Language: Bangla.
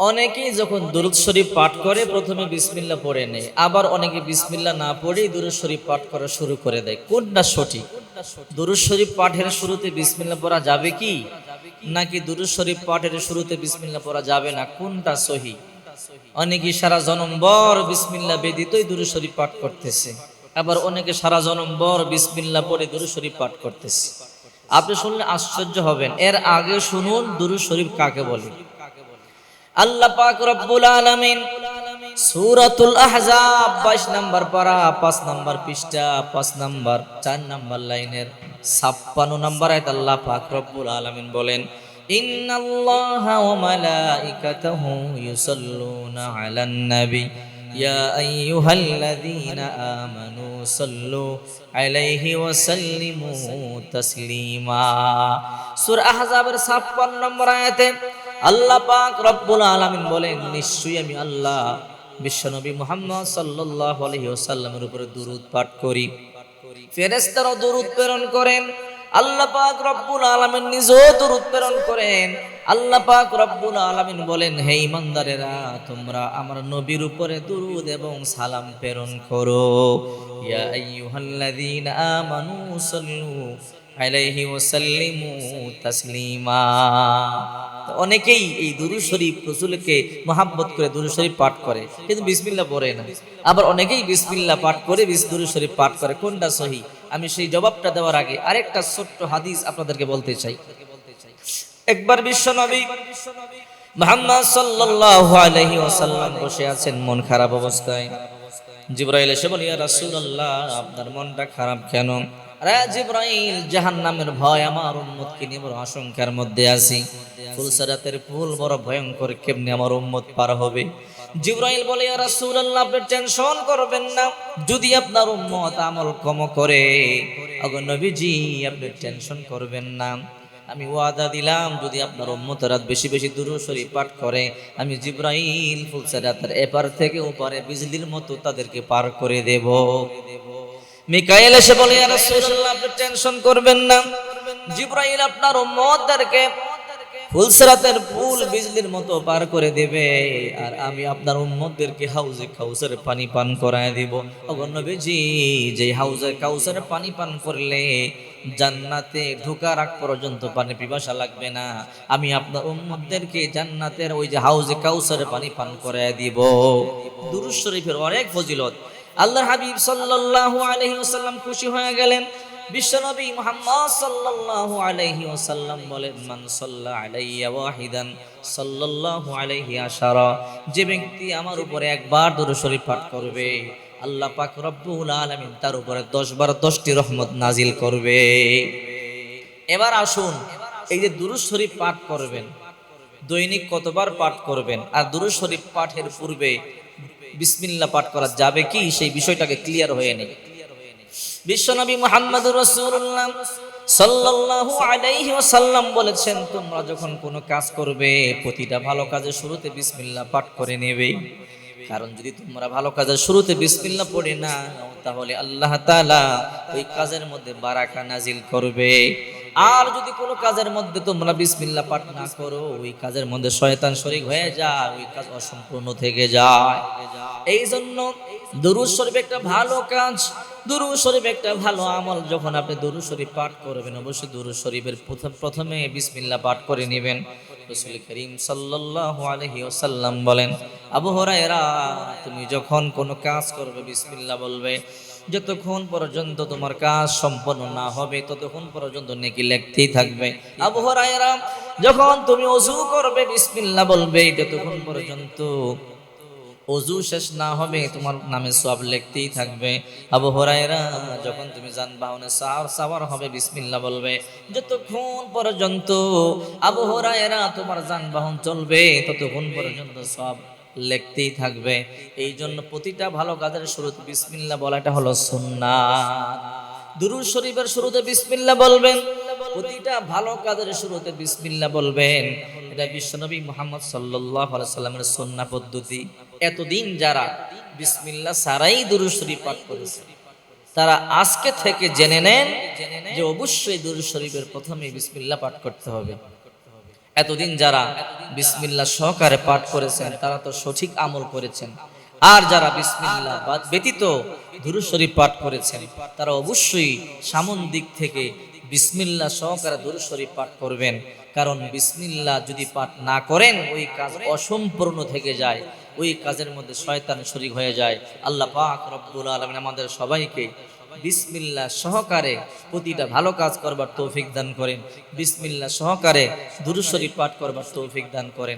অনেকেই যখন দুরুদ শরীফ পাঠ করে, প্রথমে বিসমিল্লা পড়ে নেয়। আবার অনেকে বিসমিল্লা না পড়েই দুরুদ শরীফ পাঠ করা শুরু করে দেয়। কোনটা সঠিক? দুরুদ শরীফ পাঠের শুরুতে বিসমিল্লা পড়া যাবে কি? নাকি দুরুদ শরীফ পাঠের শুরুতে বিসমিল্লা পড়া যাবে না? কোনটা সহি? অনেকে সারা জনম্বর বিসমিল্লা বেদিতই দুরুদ শরীফ পাঠ করতেছে। আবার অনেকে সারা জনম্বর বিসমিল্লা পড়ে দুরুদ শরীফ পাঠ করতেছে। আপনি শুনলে আশ্চর্য হবেন। এর আগে শুনুন দুরুদ শরীফ কাকে বলে। আল্লাহ পাক রব্বুল আলামিন সূরাতুল আহজাব 22 নাম্বার পারা 5 নাম্বার পৃষ্ঠা 5 নাম্বার 4 নাম্বার লাইনের 56 নাম্বার আয়াত আল্লাহ পাক রব্বুল আলামিন বলেন, ইন্নাল্লাহা ওয়া মালাইকাতাহু ইউসাল্লুনা আলান নবী, ইয়া আইয়ুহাল্লাযীনা আমানু সাল্লু আলাইহি ওয়া সাল্লিমু তাসলিমা। সূরা আহজাবের 56 নম্বর আয়াতে আল্লাহ পাক রব্বুল আলামিন বলেন, নিশ্চয়ই আমি আল্লাহ, বিশ্বনবী মুহাম্মদ সাল্লাল্লাহু আলাইহি ওয়াসাল্লামের উপরে দুরূদ পাঠ করি। ফেরেশতারাও দুরূদ প্রেরণ করেন, আল্লাহ পাক রব্বুল আলামিন নিজেও দুরূদ প্রেরণ করেন। আল্লাহ পাক রব্বুল আলামিন বলেন, হে ইমানদারেরা তোমরা আমার নবীর উপরে দুরূদ এবং সালাম প্রেরণ করো। ইয়া আইয়ুহাল্লাযীনা আমানু সাল্লু আলাইহি ওয়াসাল্লিমু তাসলিমা। অনেকেই এই দুরু শরীফ রসুলকে মহাব্বত করে দুরু শরীফ পাঠ করে, কিন্তু বিসমিল্লা পড়ে না। আবার অনেকেই বিসমিল্লা পাঠ করে দুরু শরীফ পাঠ করে। কোনটা সহি? আমি সেই জবাবটা দেওয়ার আগে আরেকটা ছোট্ট হাদিস আপনাদেরকে বলতে চাই। একবার বিশ্ব নবী মোহাম্মদ সাল্লাল্লাহু আলাইহি ওয়াসাল্লাম বসে আছেন মন খারাপ অবস্থায়। জিব্রাইল এসে বলি রাসূলুল্লাহ, আপনার মনটা খারাপ কেন? জিব্রাইল, জাহান্নামের ভয় আমার উম্মতকে নিয়ে বড় আশঙ্কার মধ্যে আছি। ফুলসারাতের ফুল বড় ভয়ঙ্কর, কেমনে আমার উম্মত পার হবে? জিব্রাইল বলে রাসূলুল্লাহ, আপনি টেনশন করবেন না। যদি আপনার উম্মত আমল কম করে, আগো নবীজি, আপনি টেনশন করবেন না। আমি ওয়াদা দিলাম, যদি আপনার উম্মতরাত বেশি বেশি দূর শরীফ পাঠ করে, আমি জিব্রাইল ফুলসারাতের এপার থেকে ওপারে বিজলির মতো তাদেরকে পার করে দেব। মিকাইল এসে বলে রাসূলুল্লাহ, আপনি টেনশন করবেন না। জিব্রাইল আপনার উম্মতদেরকে ফুলসরাতের ফুল বিজলির মতো পার করে দেবে, আর আমি আপনার উম্মতদেরকে হাউজে কাউসার পানি পান করায় দিব। অগণ্যবেজি যে হাউজে কাউসার পানি পান করলে জান্নাতে ঢোকার আগ পর্যন্ত পানি পিপাসা লাগবে না। আমি আপনার উম্মতদেরকে জান্নাতের ওই যে হাউজে কাউসার পানি পান করায় দিব। দুরুজ শরীফের অনেক ফজিলত। আল্লাহ হাবিব সাল্লাল্লাহু আলাইহি ওয়াসাল্লাম খুশি হয়ে গেলেন। বিশ্বনবী মুহাম্মদ সাল্লাল্লাহু আলাইহি ওয়াসাল্লাম বলেন, মান সাল্লা আলাইয়া ওয়াহিদান সাল্লাল্লাহু আলাইহি আশারা যে ব্যক্তি আমার উপরে একবার দরুদ শরীফ পাঠ করবে, আল্লাহ পাক রব্বুল আলামিন তার উপরে 10 বার 10টি রহমত নাজিল করবে। এবার আসুন, এই যে দুরুদ শরীফ পাঠ করবেন, দৈনিক কতবার পাঠ করবেন, আর দুরুদ শরীফ পাঠের পূর্বে বিসমিল্লা পাঠ করা যাবে কি? সেই বিষয়টাকে ক্লিয়ার হয়ে নেই বিশ্বনবী মোহাম্মদ রসুল্লাহ সাল্লাল্লাহু আলাইহি ওয়াসাল্লাম বলেছেন, তোমরা যখন কোনো কাজ করবে, প্রতিটা ভালো কাজের শুরুতে বিসমিল্লাহ পাঠ করে নেবে। কারণ যদি তোমরা ভালো কাজের শুরুতে বিসমিল্লাহ পড়ে না তাহলে আল্লাহ তাআলা ওই কাজের মধ্যে বারাকা নাজিল করবে। আর যদি কোনো কাজের মধ্যে তোমরা বিসমিল্লা পাঠ না করো, ওই কাজের মধ্যে শয়তান শরিক হয়ে যায় ওই কাজ অসম্পূর্ণ থেকে যায়। এই জন্য দুরুদ শরীফ একটা ভালো কাজ, দুরুদ শরীফ একটা ভালো আমল যখন আপনি দুরুদ শরীফ পাঠ করবেন, অবশ্যই দুরুদ শরীফের প্রথম, প্রথমে বিসমিল্লা পাঠ করে নেবেন। রসুল করিম সাল্লাল্লাহু আলাইহি ওয়াসাল্লাম বলেন, আবু হুরায়রা, তুমি যখন কোনো কাজ করবে বিসমিল্লা বলবে। যতক্ষণ পর্যন্ত তোমার কাজ সম্পন্ন না হবে, ততক্ষণ পর্যন্ত নেকি লিখতেই থাকবে। আবু হুরায়রা, যখন তুমি অজু করবে, বিসমিল্লাহ বলবে, যতক্ষণ পর্যন্ত অজু শেষ না হবে, তোমার নামে সব লিখতেই থাকবে। আবু হরাইরা যখন তুমি যানবাহনে সাওয়ার সাওয়ার হবে, বিসমিল্লাহ বলবে। যতক্ষণ পর্যন্ত আবু হরাইরা তোমার যানবাহন চলবে, ততক্ষণ পর্যন্ত সব লিখতেই থাকবে। এই জন্য প্রতিটা ভালো কাজের শুরুতে বিসমিল্লা বলাটা হলো সুন্নাত। দুরুদ শরীফের শুরুতে বিসমিল্লা বলবেন, প্রতিটা ভালো কাজের শুরুতে বিসমিল্লা বলবেন। এটা বিশ্বনবী মুহাম্মদ সাল্লামের সুন্নাহ পদ্ধতি। এতদিন যারা বিসমিল্লাহ সারাই দুরুদ শরীফ পাঠ করেছে, তারা আজকে থেকে জেনে নেন যে অবশ্যই দুরুদ শরীফের প্রথমে বিসমিল্লা পাঠ করতে হবে। এতদিন যারা বিসমিল্লা সহকারে পাঠ করেছেন, তারা তো সঠিক আমল করেছেন। আর যারা বিসমিল্লা ব্যতীত দুরূদ শরীফ পাঠ করেছেন, তারা অবশ্যই সামন দিক থেকে বিসমিল্লা সহকারে দুরূদ শরীফ পাঠ করবেন। কারণ বিসমিল্লা যদি পাঠ না করেন, ওই কাজ অসম্পূর্ণ থেকে যায়, ওই কাজের মধ্যে শয়তান শরীক হয়ে যায়। আল্লাহ পাক রব্বুল আলমিন আমাদের সবাইকে বিসমিল্লা সহকারে প্রতিটা ভালো কাজ করবার তৌফিক দান করেন। বিসমিল্লা সহকারে দুরুদ শরীফ পাঠ করবার তৌফিক দান করেন।